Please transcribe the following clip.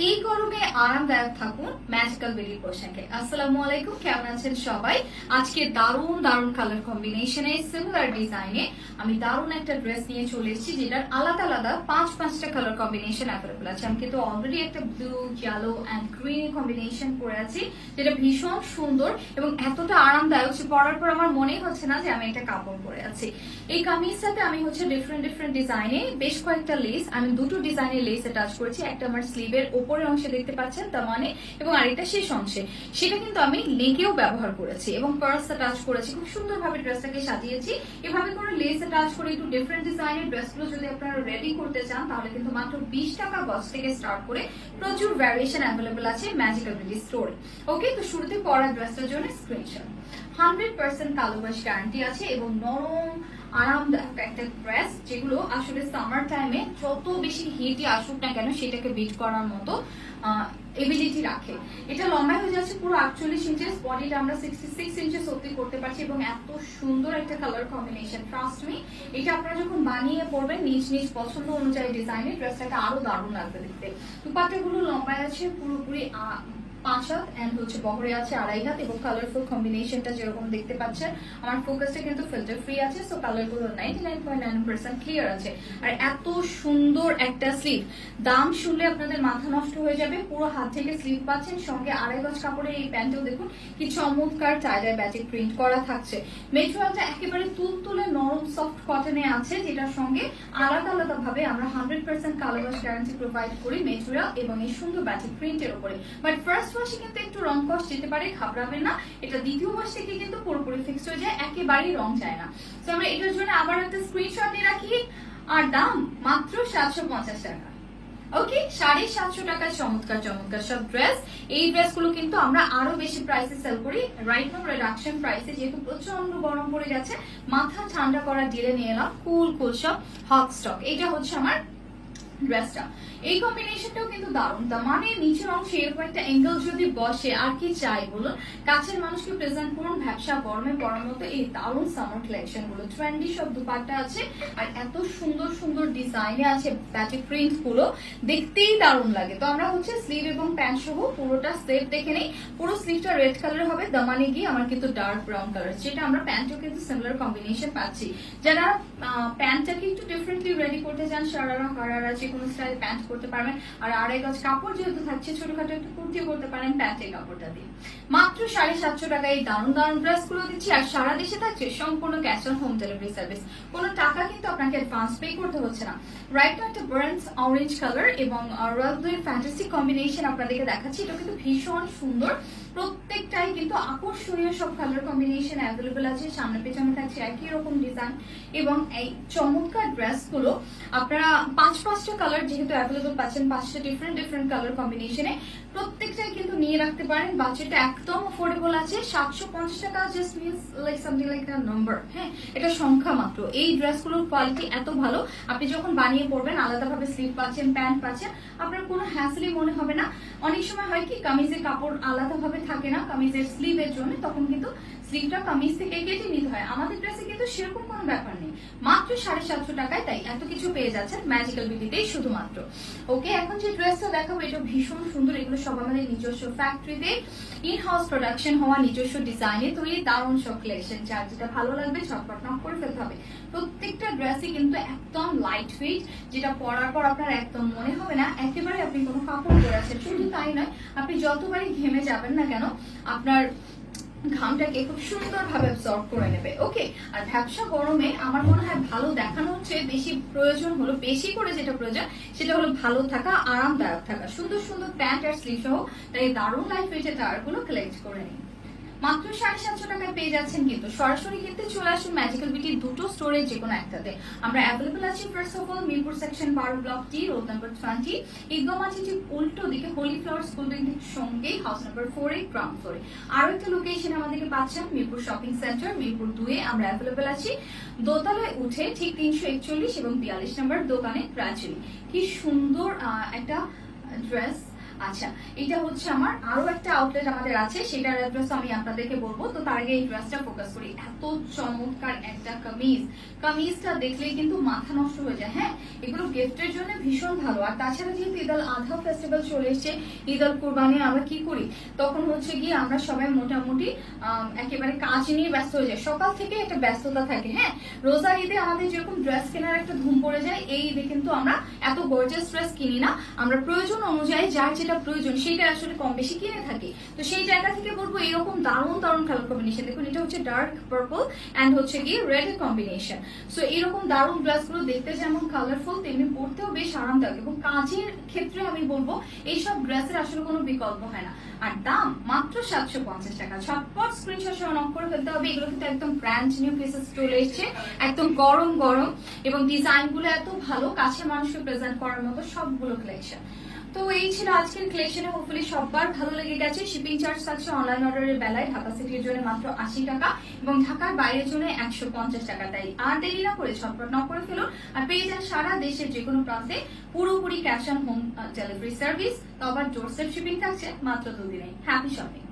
এই গরমে আরামদায়ক থাকুন ম্যাজিক্যাল বেলি পোশাকে। আসসালামু আলাইকুম, কেমন আছেন সবাই? আজকে দারুণ দারুণ কালার কম্বিনেশনে সিমিলার ডিজাইনে আমি দারুণ একটা ড্রেস নিয়ে চলে এসেছি যেটার আলাদা আলাদা পাঁচ, পাঁচটা কালার কম্বিনেশন অ্যাভেলেবল আছে। আমি কিন্তু অলরেডি একটা blue yellow and green combination পরে আছি, যেটা ভীষণ সুন্দর এবং এতটা আরামদায়ক যে পরার পর আমার মনেই হচ্ছে না যে আমি একটা কাপড় পরে আছি। এই কামিজটাতে আমি হচ্ছে ডিফারেন্ট ডিফারেন্ট ডিজাইনে বেশ কয়েকটা লেস আমি দুটো ডিজাইনের লেস অ্যাটাচ করেছি। একটা আমার স্লিভের উপরের অংশে দেখতে পাচ্ছেন, তার মানে এবং আরেকটা শেষ অংশে। সেটা কিন্তু আমি লেগেও ব্যবহার করেছি এবং পার্স টাচ করেছি। খুব সুন্দরভাবে ড্রেসটাকে সাজিয়েছি। এভাবে করে লেস অ্যাটাচ করে একটু ডিফারেন্ট ডিজাইনের ড্রেসগুলো যদি আপনারা রেডি করতে চান, তাহলে কিন্তু মাত্র বিশ টাকা গজ থেকে স্টার্ট করে প্রচুর ভ্যারিয়েশন অ্যাভেলেবল আছে ম্যাজিক্যাল বিউটি স্টোরে ওকে তো শুরুতে পরা ড্রেসটার জন্য স্ক্রিনশট হান্ড্রেড পার্সেন্ট কালো বাস গ্যারান্টি আছে এবং নরম, আরামদায়ক একটা ড্রেস যেগুলো আসলে সামার টাইমে যত বেশি হিটই আসুক না কেন সেটাকে বিট করার মতো এবিলিটি রাখে। এটা লম্বায় হয়ে যাচ্ছে পুরো আটচল্লিশ ইঞ্চেস বডিটা আমরা সিক্সটি সিক্স ইঞ্চেস অব্দি করতে পারছি এবং এত সুন্দর একটা কালার কম্বিনেশন ট্রাস্ট মি এটা আপনারা যখন বানিয়ে পড়বেন নিজ নিজ পছন্দ অনুযায়ী ডিজাইনের ড্রেসটাকে আরও দারুণ লাগবে দেখতে। দুপাট্টাগুলো লম্বায় আছে, পুরোপুরি পাঁচ হাত এন্ড হচ্ছে বহরে আছে আড়াই হাত এবং কালারফুল কম্বিনেশনটা যেরকম দেখতে পাচ্ছেন আমার ফোকাসটা কিন্তু ফিল্টার ফ্রি আছে সো কালারগুলো নাইনটি ক্লিয়ার আছে। আর এত সুন্দর একটা স্লিভ দাম শুনলে আপনাদের মাথা নষ্ট হয়ে যাবে, পুরো হাত থেকে স্লিভ পাচ্ছেন, সঙ্গে আড়াই গজ কাপড়ের এই প্যান্টেও দেখুন, কি চমৎকার টাইডার ব্যাটিক প্রিন্ট করা থাকছে। মেটেরিয়ালটা একেবারে তুলতুলে নরম সফট কটনে আছে, যেটার সঙ্গে আলাদা আলাদা ভাবে আমরা hundred percent colour guarantee provide করি মেটেরিয়াল এবং এই সুন্দর ব্যাটিক প্রিন্টের উপরে। বাট ফার্স্ট ওয়াশে কিন্তু একটু রং কষ যেতে পারে, ঘাবড়াবেন না। এটা দ্বিতীয় ওয়াশ থেকে কিন্তু পুরোপুরি ফিক্সড হয়ে যায়, একেবারেই রং যায় না। তো আমরা এটার জন্য আবার একটা স্ক্রিনশট নিয়ে রাখি। আর দাম মাত্র সাতশো পঞ্চাশ টাকা। ওকে সাড়ে সাতশো টাকার চমৎকার চমৎকার সব ড্রেস এই ড্রেসগুলো কিন্তু আমরা আরও বেশি প্রাইসে সেল করি। রাইট নাও রিডাকশন প্রাইসে যেহেতু প্রচণ্ড গরম পড়ে গেছে মাথা ঠান্ডা করা ডিলে নিয়ে এলাম। কুল কুল সব হট স্টক এটা হচ্ছে আমার ড্রেসটা এই কম্বিনেশনটাও কিন্তু দারুণ। তা মানে নিচের অংশে এরকম একটা অ্যাঙ্গেল যদি বসে, আর কি চাই বলুন? কাছের মানুষকে প্রেজেন্ট করুন ব্যবসা গরমে পড়ার মতো এই দারুণ সামার কালেকশনগুলো। ট্রেন্ডি সব দুপাট্টা আছে, আর এত সুন্দর সুন্দর ডিজাইনে আছে ব্যাটিক প্রিন্টগুলো। দেখতেই দারুণ লাগে। তো আমরা হচ্ছে স্লিভ এবং প্যান্ট সহ পুরোটা সেট দেখে নেই। পুরো স্লিভটা রেড কালার হবে। দামানে গিয়ে আমার কিন্তু ডার্ক ব্রাউন কালার যেটা আমরা প্যান্টও কিন্তু সিমিলার কম্বিনেশন পাচ্ছি। যারা প্যান্টটাকে একটু ডিফারেন্টলি রেডি করতে চান, সারারা, হারারা যে কোনো স্টাইল প্যান্ট করতে পারবেন। আর আড়াই গজ কাপড় যেহেতু থাকছে, ছোটখাটো একটু কুর্তিও করতে পারেন প্যান্টের কাপড়টা দিয়ে। মাত্র সাড়ে সাতশো টাকায় এই দারুণ দারুণ ড্রেসগুলো দিচ্ছি, আর সারা দেশে থাকছে সম্পূর্ণ cash on home delivery service. কোনো টাকা কিন্তু আপনাকে অ্যাডভান্স পে করতে হচ্ছে না। রাইট একটা বার্নস অরেঞ্জ কালার এবং রয়্যাল ব্লু ফ্যান্টাসি কম্বিনেশন আপনাদেরকে দেখাচ্ছি। এটা কিন্তু ভীষণ সুন্দর। প্রত্যেকটাই কিন্তু আকর্ষণীয় সব কালার কম্বিনেশন অ্যাভেলেবল আছে। সামনে পেছনে থাকছে একই রকম ডিজাইন এবং এই চমৎকার ড্রেসগুলো। আপনারা পাঁচ পাঁচটা কালার যেহেতু অ্যাভেলেবল পাচ্ছেন পাঁচটা ডিফারেন্ট ডিফারেন্ট কালার কম্বিনেশনে প্রত্যেকটাই কিন্তু নিয়ে রাখতে পারেন। বাজেটটা একদম অফোর্ডেবল আছে। সাতশো পঞ্চাশ টাকা just means like something like the number হ্যাঁ? এটা সংখ্যা মাত্র। এই ড্রেসগুলোর কোয়ালিটি এত ভালো। আপনি যখন বানিয়ে পড়বেন আলাদাভাবে স্লিভ পাচ্ছেন প্যান্ট পাচ্ছেন, আপনার কোনো হ্যাসলি মনে হবে না। অনেক সময় হয় কি, কামিজের কাপড় আলাদাভাবে থাকে না, কামিজের স্লিভের জন্য, তখন কিন্তু স্লিভটা কামিজ থেকে কেটে নিতে হয়, আমাদের ড্রেসে কিন্তু সেরকম কোনো ব্যাপার নেই। মাত্র সাড়ে সাতশো টাকায় তাই এত কিছু পেয়ে যাচ্ছেন ম্যাজিক্যাল বিউটিতেই শুধুমাত্র। ওকে এখন যে ড্রেসটা দেখাবো, এটা ভীষণ সুন্দর, এগুলো সব আমাদের নিজস্ব ফ্যাক্টরিতে ইন হাউস প্রোডাকশন হওয়া নিজস্ব ডিজাইনে তৈরি দারুণ সব কালেকশন যার যেটা ভালো লাগবে ঝটপট নক করে ফেলতে হবে। প্রত্যেকটা ড্রেসই কিন্তু একদম লাইট ফিট যেটা পরার পর আপনার একদম মনে হবে না একেবারে আপনি কোনো কাপড় পরে আছেন। শুধু তাই নয়, আপনি যতবারই ঘেমে যাবেন না কেন, আপনার ঘামটাকে খুব সুন্দর ভাবে অ্যাবসর্ব করে নেবে। ওকে আর ভ্যাবসা গরমে আমার মনে হয় ভালো দেখানো হচ্ছে, বেশি প্রয়োজন হলো, বেশি করে যেটা প্রয়োজন, সেটা হলো ভালো থাকা, আরামদায়ক থাকা। সুন্দর সুন্দর প্যান্ট আর স্লিপ সহ, তাই দারুণ লাইফ ওয়েটে তারগুলো কালেক্ট করে নিই মাত্র সাড়ে সাতশো টাকায় পেয়ে যাচ্ছেন কিন্তু সরাসরি কিনতে চলে আসুন ম্যাজিক্যাল বিটির দুটো স্টোরে যে কোনো একটাতে। আমরা অ্যাভেলেবল আছি first of all Mirpur section বারো block T road number twenty একদম আছে ঠিক উল্টো দিকে হোলি ফ্লাওয়ার স্কুল সঙ্গেই হাউস নাম্বার ফোরে গ্রাউন্ড ফ্লোরে আরও একটা লোকেশন আমাদেরকে পাচ্ছেন মিরপুর শপিং সেন্টার মিরপুর দুয়ে আমরা অ্যাভেলেবল আছি। দোতলায় উঠে ঠিক তিনশো একচল্লিশ এবং বিয়াল্লিশ নাম্বার দোকানে প্রাচীন কি সুন্দর একটা ড্রেস আচ্ছা এটা হচ্ছে আমার আরও একটা আউটলেট আমাদের আছে, সেটার অ্যাড্রেস আমি আপনাদেরকে বলব। তো তার আগে এই ড্রেসটা ফোকাস করি। এত চমৎকার একটা কামিজ। কামিজটা দেখলেই কিন্তু মাথা নষ্ট হয়ে যায় হ্যাঁ? এগুলো গিফটের জন্য ভীষণ ভালো। আর তাছাড়া যেহেতু ঈদ আল আধা ফেস্টিভ্যাল চলে এসছে, ঈদ আল কোরবানি আমরা কি করি? তখন হচ্ছে গিয়ে আমরা সবাই মোটামুটি একেবারে কাজ নিয়ে ব্যস্ত হয়ে যায় সকাল থেকে একটা ব্যস্ততা থাকে হ্যাঁ? রোজা ঈদে আমাদের যেরকম ড্রেস কেনার একটা ধুম পড়ে যায়, এই ঈদে কিন্তু আমরা এত গর্জিয়াস ড্রেস কিনি না। আমরা প্রয়োজন অনুযায়ী যার যেটা প্রয়োজন সেটা আসলে কম বেশি কিনে থাকি। তো সেই জায়গা থেকে বলব এরকম দারুণ দারুণ কালার কম্বিনেশন দেখুন, এটা হচ্ছে ডার্ক পার্পল অ্যান্ড হচ্ছে গিয়ে রেড কম্বিনেশন সো এরকম দারুণ ড্রেসগুলো দেখতে যেমন কালারফুল তেমনি পরতেও বেশ আরামদায়ক এবং কাজের ক্ষেত্রে আমি বলব এইসব ড্রেসের আসলে কোনো বিকল্প হয় না। আর দাম মাত্র সাতশো পঞ্চাশ টাকা। ঝটপট স্ক্রিনশট সহ নক করে ফেলতে হবে। এগুলো কিন্তু একদম ব্র্যান্ড নিউ পিসেস চলে এসছে। একদম গরম গরম এবং ডিজাইনগুলো এত ভালো কাছে মানুষকে প্রেজেন্ট করার মতো সবগুলো কালেকশন তো এই ছিল আজকের কালেকশনে হোপফুলি সবার ভালো লেগে গেছে। শিপিং চার্জ থাকছে অনলাইন অর্ডারের বেলায়। ঢাকা সিটির জন্য মাত্র আশি টাকা এবং ঢাকার বাইরের জন্য একশো পঞ্চাশ টাকা। তাই আর দেরি না করে ছটপট ন করে ফেলুন আর পেয়ে যান সারা দেশের যে কোনো প্রান্তে পুরোপুরি cash on home delivery service তো আবার জোরসেফ শিপিং থাকছে মাত্র দুদিনে হ্যাপি শপিং